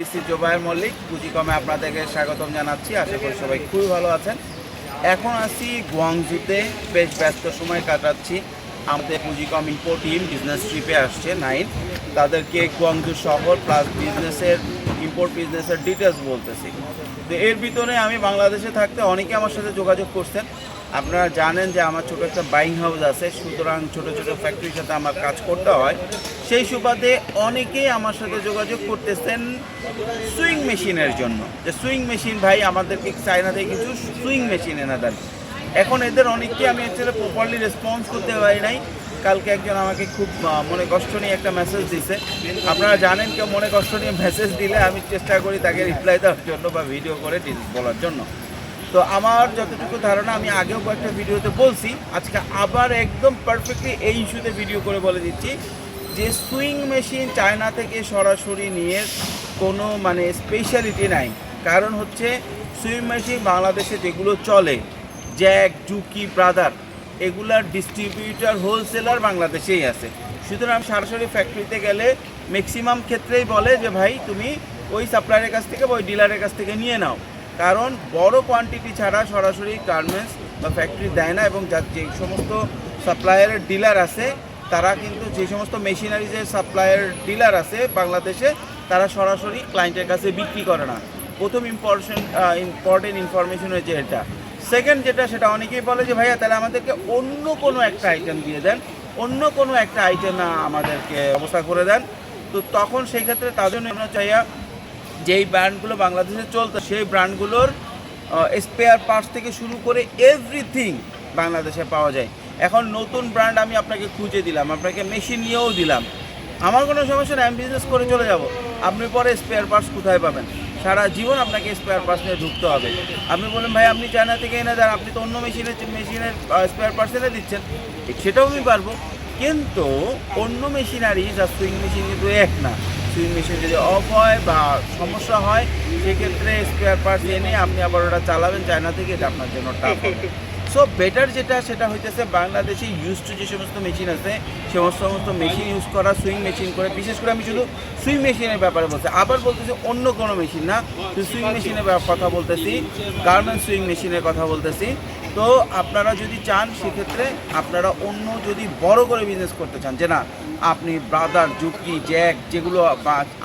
শ্রী জোবায়ের মল্লিক, পুঁজিকমে আপনাদেরকে স্বাগতম জানাচ্ছি। আশা করি সবাই খুবই ভালো আছেন। এখন আছি গুয়াংজুতে, বেশ ব্যস্ত সময় কাটাচ্ছি। আমাদের পুঁজিকম ইম্পো টিম বিজনেস ট্রিপে আসছে, নাইন। তাদেরকে গুয়াংজু শহর প্লাস বিজনেসের ইম্পোর্ট বিজনেসের ডিটেলস বলতেছি। তো এর ভিতরে আমি বাংলাদেশে থাকতে অনেকে আমার সাথে যোগাযোগ করছেন। আপনারা জানেন যে আমার ছোটো একটা বাইং হাউস আছে, সুতরাং ছোট ছোট ফ্যাক্টরির সাথে আমার কাজ করতে হয়। সেই সুবাদে অনেকেই আমার সাথে যোগাযোগ করতেছেন সুইং মেশিনের জন্য। যে সুইং মেশিন ভাই, আমাদেরকে চায়না থেকে কিছু সুইং মেশিন এনে দেন। এখন এদের অনেককে আমি অ্যাকচুয়ালি প্রপারলি রেসপন্স করতে পারি নাই। কালকে একজন আমাকে খুব মনে কষ্ট নিয়ে একটা মেসেজ দিছে। আপনারা জানেন কেউ মনে কষ্ট নিয়ে মেসেজ দিলে আমি চেষ্টা করি তাকে রিপ্লাই দেওয়ার জন্য বা ভিডিও করে বলার জন্য। তো আমার যতটুকু ধারণা, আমি আগেও কয়েকটা ভিডিওতে বলছি, আজকে আবার একদম পারফেক্টলি এই ইস্যুতে ভিডিও করে বলে দিচ্ছি যে সুইং মেশিন চায়না থেকে সরাসরি নিয়ে কোনো মানে স্পেশালিটি নাই। কারণ হচ্ছে সুইং মেশিন বাংলাদেশে যেগুলো চলে জ্যাক জুকি ব্রাদার এগুলার ডিস্ট্রিবিউটার হোলসেলার বাংলাদেশেই আছে। সুতরাং সরাসরি ফ্যাক্টরিতে গেলে ম্যাক্সিমাম ক্ষেত্রেই বলে যে, ভাই, তুমি ওই সাপ্লায়ারের কাছ থেকে বা ওই ডিলারের কাছ থেকে নিয়ে নাও। কারণ বড় কোয়ান্টিটি ছাড়া সরাসরি গার্মেন্টস বা ফ্যাক্টরি দেয় না এবং যার যে সমস্ত সাপ্লায়ারের ডিলার আছে, তারা কিন্তু যে সমস্ত মেশিনারিজের সাপ্লায়ার ডিলার আছে বাংলাদেশে, তারা সরাসরি ক্লায়েন্টের কাছে বিক্রি করে না। প্রথম ইম্পর্টেন্ট ইম্পর্টেন্ট ইনফরমেশন হয়েছে এটা। সেকেন্ড যেটা, সেটা অনেকেই বলে যে, ভাইয়া, তাহলে আমাদেরকে অন্য কোনো একটা আইটেম দিয়ে দেন। অন্য কোনো একটা আইটেম আমাদেরকে ব্যবস্থা করে দেন। তো তখন সেই ক্ষেত্রে তাদের জন্য চাইয়া যেই ব্র্যান্ডগুলো বাংলাদেশে চলতো, সেই ব্র্যান্ডগুলোর স্পেয়ার পার্টস থেকে শুরু করে এভরিথিং বাংলাদেশে পাওয়া যায়। এখন নতুন ব্র্যান্ড আমি আপনাকে খুঁজে দিলাম, আপনাকে মেশিন নিয়েও দিলাম। আমার কোনো সমস্যা নেই, আমি বিজনেস করে চলে যাব। আপনি পরে স্পেয়ার পার্টস কোথায় পাবেন? সারা জীবন আপনাকে স্পেয়ার পার্টস নিয়ে ঢুকতে হবে। আপনি বলেন ভাই, আপনি চায়না থেকে এনে দেন, আপনি তো অন্য মেশিনের মেশিনের স্পেয়ার পার্টস এনে দিচ্ছেন। সেটাও আমি পারব। কিন্তু অন্য মেশিনারি যা সুইং মেশিন কিন্তু এক না। সুইং মেশিন যদি অফ হয় বা সমস্যা হয়, সেক্ষেত্রে স্পেয়ার পার্টস এনে আপনি আবার ওটা চালাবেন। চায়না থেকে এটা আপনার জন্য টাফ হবে। সো বেটার যেটা, সেটা হইতেছে বাংলাদেশে ইউজ টু যে সমস্ত মেশিন আছে, সমস্ত সমস্ত মেশিন ইউজ করা সুইং মেশিন করে। বিশেষ করে আমি শুধু সুইং মেশিনের ব্যাপারে বলছি, আবার বলতেছি অন্য কোনো মেশিন না। সুইং মেশিনের কথা বলতেছি গার্মেন্ট সুইং মেশিনের কথা বলতেছি। তো আপনারা যদি চান, সেক্ষেত্রে আপনারা অন্য যদি বড় করে বিজনেস করতে চান, যে না, আপনি ব্রাদার জুকি জ্যাক যেগুলো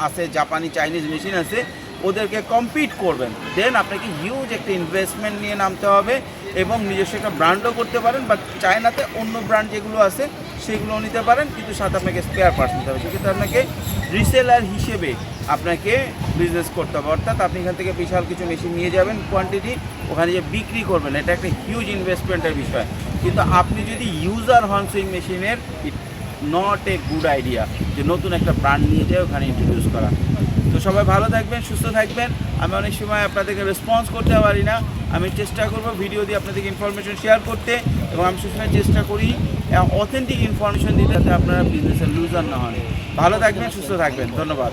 আছে জাপানি চাইনিজ মেশিন আছে, ওদেরকে কম্পিট করবেন। দেন আপনাকে হিউজ একটা ইনভেস্টমেন্ট নিয়ে নামতে হবে এবং নিজস্ব একটা ব্র্যান্ডও করতে পারেন বা চায়নাতে অন্য ব্র্যান্ড যেগুলো আছে সেগুলো নিতে পারেন, কিন্তু সাথে আপনাকে স্পেয়ার পার্টস নিতে হবে। সেক্ষেত্রে আপনাকে রিসেলার হিসেবে আপনাকে বিজনেস করতে হবে। অর্থাৎ আপনি এখান থেকে বিশাল কিছু মেশিন নিয়ে যাবেন কোয়ান্টিটি ওখানে যে বিক্রি করবেন, এটা একটা হিউজ ইনভেস্টমেন্টের বিষয়। কিন্তু আপনি যদি ইউজার হন সেই মেশিনের নট এ গুড আইডিয়া যে নতুন একটা ব্র্যান্ড নিয়ে যায় ওখানে ইন্ট্রোডিউস করা। তো সবাই ভালো থাকবেন, সুস্থ থাকবেন। আমি অনেক সময় আপনাদেরকে রেসপন্স করতে পারি না। আমি চেষ্টা করব ভিডিও দিয়ে আপনাদেরকে ইনফরমেশন শেয়ার করতে এবং আমি সবসময় চেষ্টা করি অথেন্টিক ইনফরমেশন দিতে যাতে আপনারা বিজনেসের লুজার না হন। ভালো থাকবেন, সুস্থ থাকবেন। ধন্যবাদ।